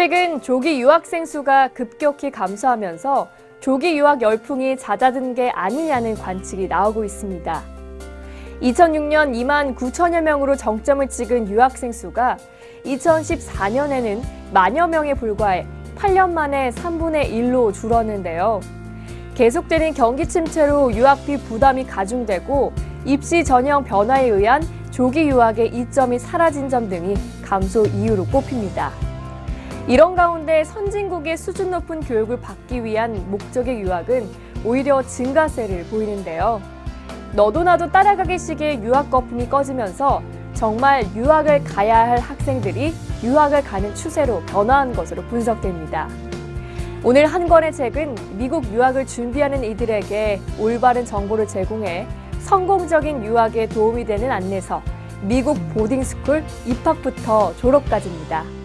최근 조기 유학생 수가 급격히 감소하면서 조기 유학 열풍이 잦아든 게 아니냐는 관측이 나오고 있습니다. 2006년 2만 9천여 명으로 정점을 찍은 유학생 수가 2014년에는 만여 명에 불과해 8년 만에 3분의 1로 줄었는데요. 계속되는 경기 침체로 유학비 부담이 가중되고 입시 전형 변화에 의한 조기 유학의 이점이 사라진 점 등이 감소 이유로 꼽힙니다. 이런 가운데 선진국의 수준 높은 교육을 받기 위한 목적의 유학은 오히려 증가세를 보이는데요. 너도 나도 따라가기 식의 유학 거품이 꺼지면서 정말 유학을 가야 할 학생들이 유학을 가는 추세로 변화한 것으로 분석됩니다. 오늘 한 권의 책은 미국 유학을 준비하는 이들에게 올바른 정보를 제공해 성공적인 유학에 도움이 되는 안내서 미국 보딩스쿨 입학부터 졸업까지입니다.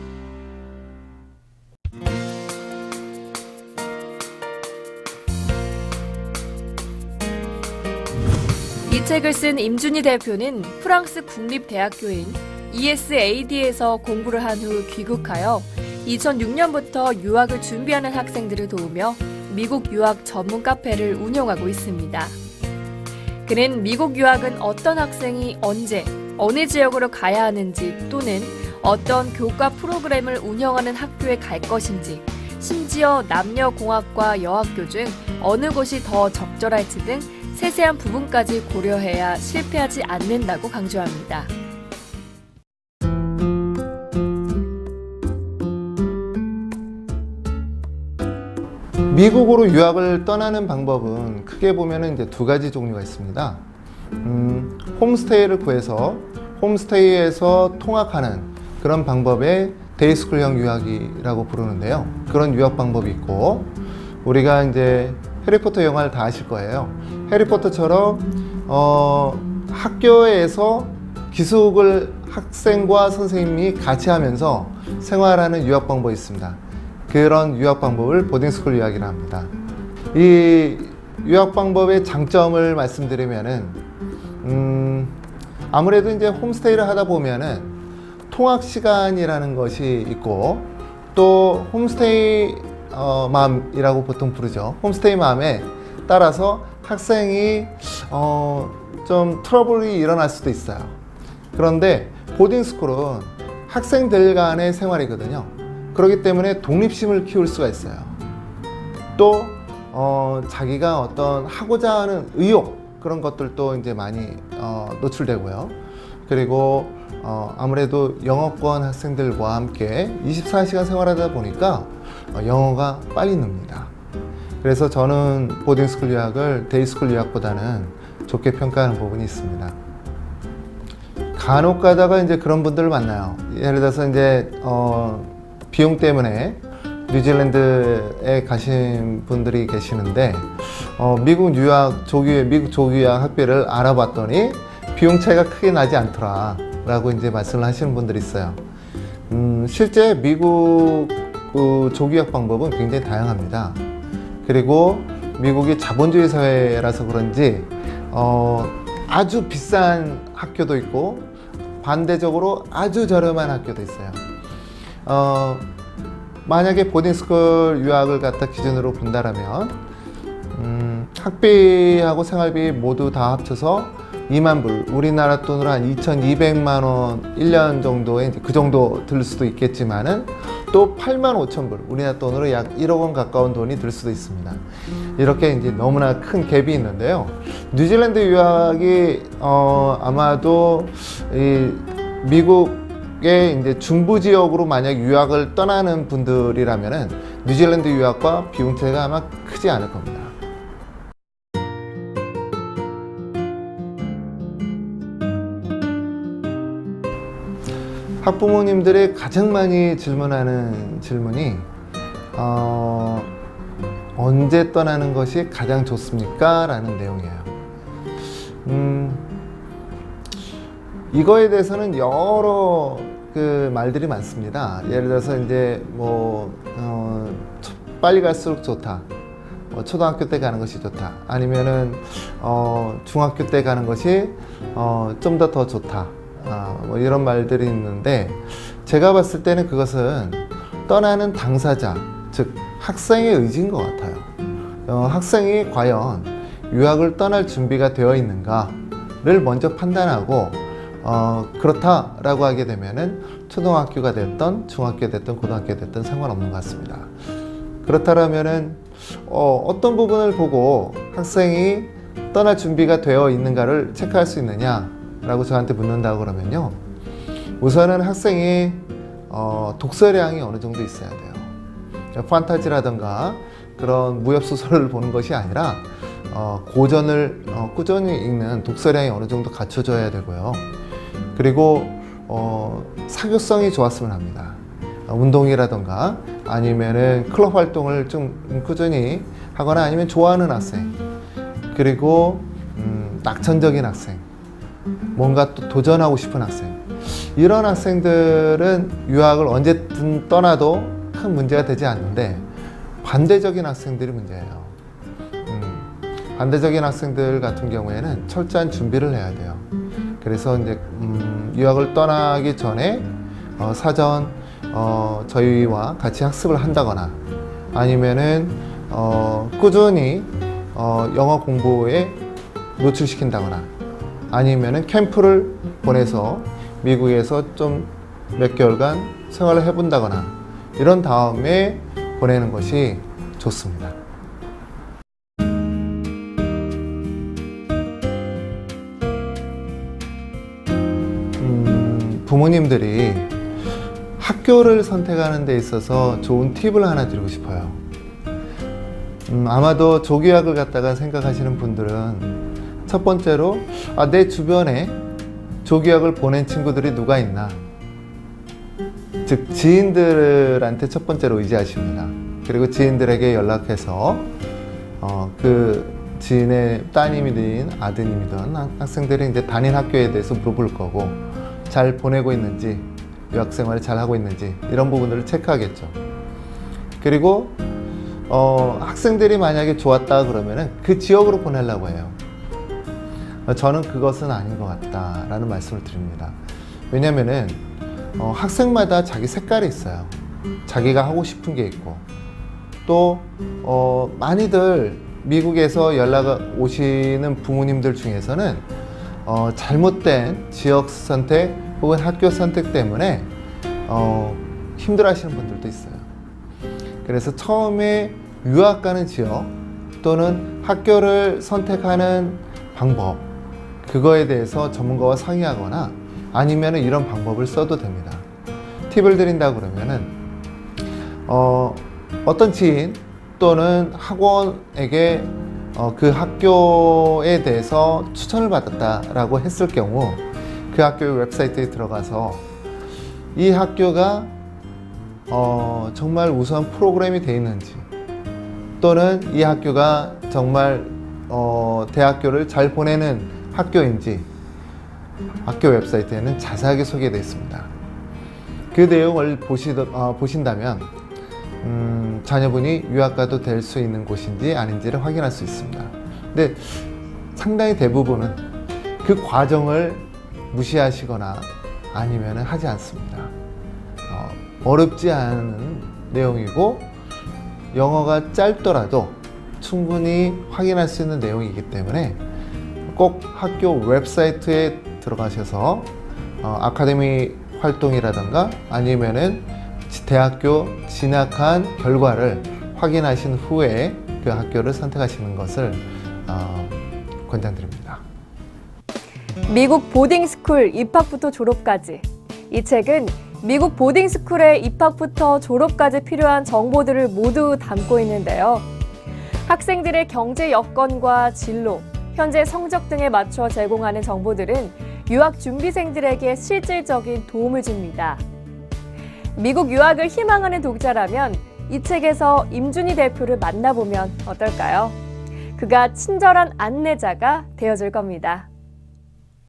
이 책을 쓴 임준희 대표는 프랑스 국립대학교인 ESAD에서 공부를 한 후 귀국하여 2006년부터 유학을 준비하는 학생들을 도우며 미국 유학 전문 카페를 운영하고 있습니다. 그는 미국 유학은 어떤 학생이 언제, 어느 지역으로 가야 하는지 또는 어떤 교과 프로그램을 운영하는 학교에 갈 것인지, 심지어 남녀공학과 여학교 중 어느 곳이 더 적절할지 등 세세한 부분까지 고려해야 실패하지 않는다고 강조합니다. 미국으로 유학을 떠나는 방법은 크게 보면 이제 두 가지 종류가 있습니다. 음, 홈스테이를 구해서 홈스테이에서 통학하는 그런 방법에 데이스쿨형 유학이라고 부르는데요. 그런 유학 방법이 있고 우리가 이제 해리포터 영화를 다 아실 거예요. 해리포터처럼 어, 학교에서 기숙을 학생과 선생님이 같이 하면서 생활하는 유학 방법이 있습니다. 그런 유학 방법을 보딩스쿨 유학이라 합니다. 이 유학 방법의 장점을 말씀드리면은 음, 아무래도 이제 홈스테이를 하다 보면은 통학 시간이라는 것이 있고 또 홈스테이 어, 맘이라고 보통 부르죠. 홈스테이 맘에 따라서 학생이 어, 좀 트러블이 일어날 수도 있어요. 그런데 보딩스쿨은 학생들 간의 생활이거든요. 그렇기 때문에 독립심을 키울 수가 있어요. 또 어, 자기가 어떤 하고자 하는 의욕 그런 것들도 이제 많이 어, 노출되고요. 그리고 어, 아무래도 영어권 학생들과 함께 24시간 생활하다 보니까 어, 영어가 빨리 늡니다. 그래서 저는 보딩스쿨 유학을 데이스쿨 유학보다는 좋게 평가하는 부분이 있습니다. 간혹 가다가 이제 그런 분들을 만나요. 예를 들어서 이제 어, 비용 때문에 뉴질랜드에 가신 분들이 계시는데 어, 미국 유학 조기 미국 조기 유학 학비를 알아봤더니 비용 차이가 크게 나지 않더라 라고 이제 말씀을 하시는 분들이 있어요. 음, 실제 미국 그 조기 유학 방법은 굉장히 다양합니다. 그리고 미국이 자본주의 사회라서 그런지 어, 아주 비싼 학교도 있고 반대적으로 아주 저렴한 학교도 있어요. 어, 만약에 보딩스쿨 유학을 갖다 기준으로 본다라면 음, 학비하고 생활비 모두 다 합쳐서 2만 불, 우리나라 돈으로 한 2,200만 원 1년 정도에 그 정도 들 수도 있겠지만은 또 8만 5천 불, 우리나라 돈으로 약 1억 원 가까운 돈이 들 수도 있습니다. 이렇게 이제 너무나 큰 갭이 있는데요. 뉴질랜드 유학이 어, 아마도 이 미국의 이제 중부 지역으로 만약 유학을 떠나는 분들이라면은 뉴질랜드 유학과 비용 차이가 아마 크지 않을 겁니다. 학부모님들이 가장 많이 질문하는 질문이 어, 언제 떠나는 것이 가장 좋습니까? 라는 내용이에요. 음, 이거에 대해서는 여러 그 말들이 많습니다. 예를 들어서 이제 뭐 어, 초- 빨리 갈수록 좋다. 뭐 초등학교 때 가는 것이 좋다. 아니면은 어, 중학교 때 가는 것이 어, 좀 더더 좋다. 아, 뭐 이런 말들이 있는데 제가 봤을 때는 그것은 떠나는 당사자, 즉 학생의 의지인 것 같아요. 어, 학생이 과연 유학을 떠날 준비가 되어 있는가를 먼저 판단하고 어, 그렇다라고 하게 되면은 초등학교가 됐던 중학교 됐던 고등학교 됐던 상관없는 것 같습니다. 그렇다면은 어, 어떤 부분을 보고 학생이 떠날 준비가 되어 있는가를 체크할 수 있느냐 라고 저한테 묻는다고 그러면요. 우선은 학생이 어, 독서량이 어느 정도 있어야 돼요. 판타지라든가 그런 무협 소설을 보는 것이 아니라 어, 고전을 어, 꾸준히 읽는 독서량이 어느 정도 갖춰져야 되고요. 그리고 어, 사교성이 좋았으면 합니다. 어, 운동이라든가 아니면은 클럽 활동을 좀 꾸준히 하거나 아니면 좋아하는 학생 그리고 음, 낙천적인 학생 뭔가 또 도전하고 싶은 학생 이런 학생들은 유학을 언제든 떠나도 큰 문제가 되지 않는데 반대적인 학생들이 문제예요. 음, 반대적인 학생들 같은 경우에는 철저한 준비를 해야 돼요. 그래서 이제 음, 유학을 떠나기 전에 어, 사전 어, 저희와 같이 학습을 한다거나 아니면은 어, 꾸준히 어, 영어 공부에 노출시킨다거나 아니면은 캠프를 보내서 미국에서 좀 몇 개월간 생활을 해본다거나 이런 다음에 보내는 것이 좋습니다. 음, 부모님들이 학교를 선택하는 데 있어서 좋은 팁을 하나 드리고 싶어요. 음, 아마도 조기학을 갖다가 생각하시는 분들은 첫 번째로 아, 내 주변에 조기학을 보낸 친구들이 누가 있나 즉 지인들한테 첫 번째로 의지하십니다. 그리고 지인들에게 연락해서 어, 그 지인의 따님이든 아드님이든 학- 학생들이 이제 다닌 학교에 대해서 물어볼 거고 잘 보내고 있는지 유학 생활을 잘 하고 있는지 이런 부분들을 체크하겠죠. 그리고 어, 학생들이 만약에 좋았다 그러면은 그 지역으로 보내려고 해요. 어, 저는 그것은 아닌 것 같다라는 말씀을 드립니다. 왜냐면은 어, 학생마다 자기 색깔이 있어요. 자기가 하고 싶은 게 있고 또 어, 많이들 미국에서 연락 오시는 부모님들 중에서는 어, 잘못된 지역 선택 혹은 학교 선택 때문에 어, 힘들어하시는 분들도 있어요. 그래서 처음에 유학 가는 지역 또는 학교를 선택하는 방법 그거에 대해서 전문가와 상의하거나 아니면 이런 방법을 써도 됩니다. 팁을 드린다 그러면은 어, 어떤 지인 또는 학원에게 어, 그 학교에 대해서 추천을 받았다라고 했을 경우 그 학교의 웹사이트에 들어가서 이 학교가 어, 정말 우수한 프로그램이 되어 있는지 또는 이 학교가 정말 어, 대학교를 잘 보내는 학교인지 학교 웹사이트에는 자세하게 소개되어 있습니다. 그 내용을 보시, 어, 보신다면 음, 자녀분이 유학가도 될 수 있는 곳인지 아닌지를 확인할 수 있습니다. 근데 상당히 대부분은 그 과정을 무시하시거나 아니면 하지 않습니다. 어, 어렵지 않은 내용이고 영어가 짧더라도 충분히 확인할 수 있는 내용이기 때문에 꼭 학교 웹사이트에 들어가셔서 어, 아카데미 활동이라든가 아니면은 지- 대학교 진학한 결과를 확인하신 후에 그 학교를 선택하시는 것을 어, 권장드립니다. 미국 보딩스쿨 입학부터 졸업까지. 이 책은 미국 보딩스쿨의 입학부터 졸업까지 필요한 정보들을 모두 담고 있는데요. 학생들의 경제 여건과 진로, 현재 성적 등에 맞춰 제공하는 정보들은 유학 준비생들에게 실질적인 도움을 줍니다. 미국 유학을 희망하는 독자라면 이 책에서 임준희 대표를 만나보면 어떨까요? 그가 친절한 안내자가 되어줄 겁니다.